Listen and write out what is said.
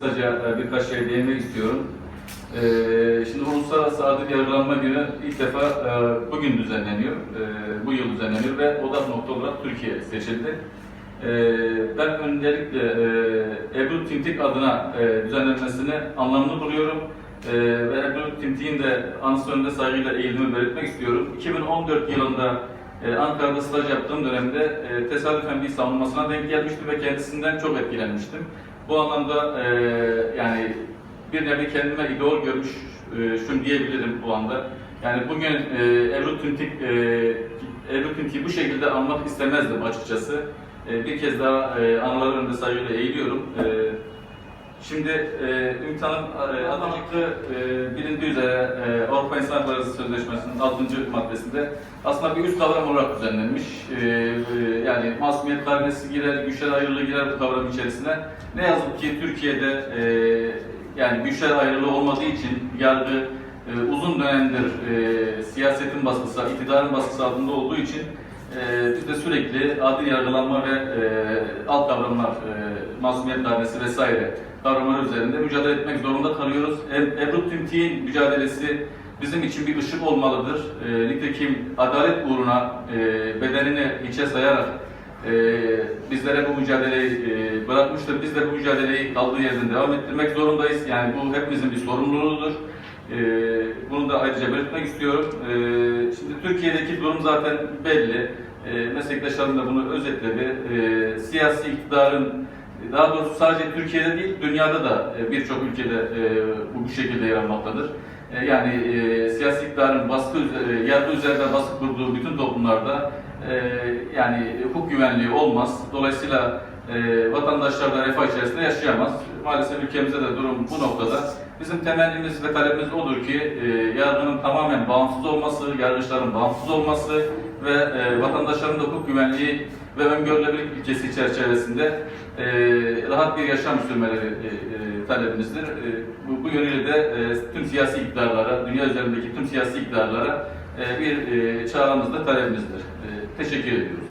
Kısaca e, birkaç şey değinmek istiyorum. E, Şimdi Uluslararası Adil Yargılanma Günü ilk defa e, bugün düzenleniyor, bu yıl düzenleniyor ve odak nokta olarak Türkiye seçildi. Ben öncelikle Ebru Tintik adına e, düzenlenmesini anlamlı buluyorum. Ve Ebru Tintik'in de anısı önünde saygıyla eğilimi belirtmek istiyorum. 2014 yılında Ankara'da staj yaptığım dönemde e, tesadüfen bir savunmasına denk gelmiştim ve kendisinden çok etkilenmiştim. Bu anlamda e, yani bir nevi kendime idol görmüş e, diyebilirim bu anda. Yani bugün e, Ebru e, bu şekilde anmak istemezdim açıkçası. E, bir kez daha e, anılar önünde saygıyla eğiliyorum. E, Şimdi e, Ümit Hanım e, az önceki e, bilindiği üzere e, Avrupa İnsan Hakları Sözleşmesi'nin 6. maddesinde aslında bir üst kavram olarak düzenlenmiş. E, e, yani masumiyet karinesi girer, güçler ayrılığı girer bu kavram içerisine. Ne yazık ki Türkiye'de e, yani güçler ayrılığı olmadığı için yargı e, uzun dönemdir e, siyasetin baskısı, iktidarın baskısı altında olduğu için e, sürekli adil yargılanma ve e, alt kavramlar, e, masumiyet karinesi vesaire kavramlar üzerinde mücadele etmek zorunda kalıyoruz. Ebru Tümti'nin mücadelesi bizim için bir ışık olmalıdır. E, nitekim adalet uğruna e, bedenini hiçe sayarak e, bizlere bu mücadeleyi e, bırakmıştır. Biz de bu mücadeleyi kaldığı yerden devam ettirmek zorundayız. Yani bu hepimizin bir sorumluluğudur. E, bunu da ayrıca belirtmek istiyorum. E, şimdi Türkiye'deki durum zaten belli. E, meslektaşlarım da bunu özetledi. E, siyasi iktidarın daha doğrusu sadece Türkiye'de değil, dünyada da e, birçok ülkede e, bu bu şekilde yer almaktadır. E, Yani e, siyasi iktidarın baskı, e, yargı üzerinde baskı kurduğu bütün toplumlarda e, yani hukuk güvenliği olmaz. Dolayısıyla e, vatandaşlar da refah içerisinde yaşayamaz. Maalesef ülkemizde de durum bu noktada. Bizim temennimiz ve talebimiz odur ki e, yargının tamamen bağımsız olması, yargıçların bağımsız olması ve e, vatandaşların da hukuk güvenliği ve öngörülebilir ilkesi çerçevesinde e, rahat bir yaşam sürmeleri e, e, talebimizdir. E, bu, bu yönüyle de e, tüm siyasi iktidarlara, dünya üzerindeki tüm siyasi iktidarlara e, bir e, çağrımız da talebimizdir. E, teşekkür ediyoruz.